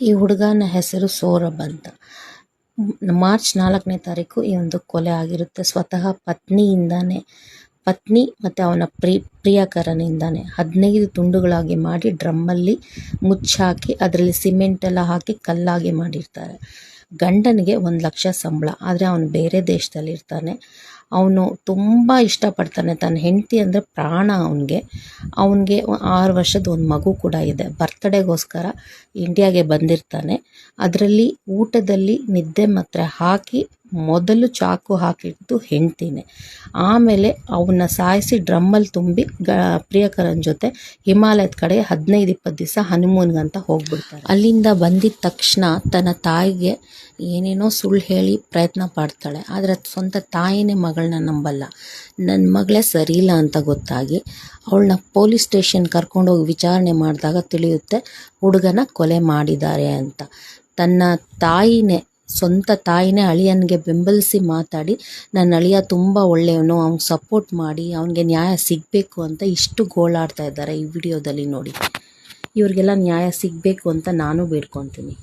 ಈ ಹುಡುಗನ ಹೆಸರು ಸೌರಭ್ ಅಂತ. ಮಾರ್ಚ್ ನಾಲ್ಕನೇ ತಾರೀಕು ಈ ಒಂದು ಕೊಲೆ ಆಗಿರುತ್ತೆ. ಸ್ವತಃ ಪತ್ನಿಯಿಂದಾನೇ, ಪತ್ನಿ ಮತ್ತು ಅವನ ಪ್ರಿ, ಪ್ರಿಯಕರನಿಂದಾನೆ ಹದಿನೈದು ತುಂಡುಗಳಾಗಿ ಮಾಡಿ ಡ್ರಮ್ಮಲ್ಲಿ ಮುಚ್ಚಾಕಿ, ಅದರಲ್ಲಿ ಸಿಮೆಂಟ್ ಎಲ್ಲ ಹಾಕಿ ಕಲ್ಲಾಗಿ ಮಾಡಿರ್ತಾರೆ. ಗಂಡನಿಗೆ ಒಂದು ಲಕ್ಷ ಸಂಬಳ, ಆದರೆ ಅವನು ಬೇರೆ ದೇಶದಲ್ಲಿ ಇರ್ತಾನೆ. ಅವನು ತುಂಬ ಇಷ್ಟಪಡ್ತಾನೆ ತನ್ನ ಹೆಂಡತಿ ಅಂದರೆ ಪ್ರಾಣ ಅವನಿಗೆ. ಅವನಿಗೆ ಆರು ವರ್ಷದ ಒಂದು ಮಗು ಕೂಡ ಇದೆ. ಬರ್ತ್ಡೇಗೋಸ್ಕರ ಇಂಡಿಯಾಗೆ ಬಂದಿರ್ತಾನೆ. ಅದರಲ್ಲಿ ಊಟದಲ್ಲಿ ನಿದ್ದೆ ಮಾತ್ರೆ ಹಾಕಿ ಮೊದಲು ಚಾಕು ಹಾಕಿದ್ದು ಹೆಂಡ್ತಿನೇ. ಆಮೇಲೆ ಅವನ್ನ ಸಾಯಿಸಿ ಡ್ರಮ್ಮಲ್ಲಿ ತುಂಬಿ ಗ, ಪ್ರಿಯಕರನ ಜೊತೆ ಹಿಮಾಲಯದ ಕಡೆ ಹದಿನೈದು, ಇಪ್ಪತ್ತು ದಿವಸ ಹನಿಮೂನ್ಗಂತ ಹೋಗ್ಬಿಡ್ತಾರೆ. ಅಲ್ಲಿಂದ ಬಂದಿದ ತಕ್ಷಣ ತನ್ನ ತಾಯಿಗೆ ಏನೇನೋ ಸುಳ್ಳು ಹೇಳಿ ಪ್ರಯತ್ನ ಪಡ್ತಾಳೆ. ಆದರೆ ಸ್ವಂತ ತಾಯಿನೇ ಮಗಳನ್ನ ನಂಬಲ್ಲ. ನನ್ನ ಮಗಳೇ ಸರಿಯಿಲ್ಲ ಅಂತ ಗೊತ್ತಾಗಿ ಅವಳನ್ನ ಪೊಲೀಸ್ ಸ್ಟೇಷನ್ ಕರ್ಕೊಂಡೋಗಿ ವಿಚಾರಣೆ ಮಾಡಿದಾಗ ತಿಳಿಯುತ್ತೆ, ಹುಡುಗನ ಕೊಲೆ ಮಾಡಿದ್ದಾರೆ ಅಂತ. ತನ್ನ ತಾಯಿನೇ ಸ್ವಂತ ತಾಯಿನೇ ಅಳಿಯನಿಗೆ ಬೆಂಬಲಿಸಿ ಮಾತಾಡಿ ನನ್ನ ಅಳಿಯ ತುಂಬ ಒಳ್ಳೆಯವನು, ಅವ್ನಿಗೆ ಸಪೋರ್ಟ್ ಮಾಡಿ, ಅವನಿಗೆ ನ್ಯಾಯ ಸಿಗಬೇಕು ಅಂತ ಇಷ್ಟು ಗೋಳಾಡ್ತಾ ಇದ್ದಾರೆ ಈ ವಿಡಿಯೋದಲ್ಲಿ ನೋಡಿ. ಇವ್ರಿಗೆಲ್ಲ ನ್ಯಾಯ ಸಿಗಬೇಕು ಅಂತ ನಾನು ಬೇಡ್ಕೊತೀನಿ.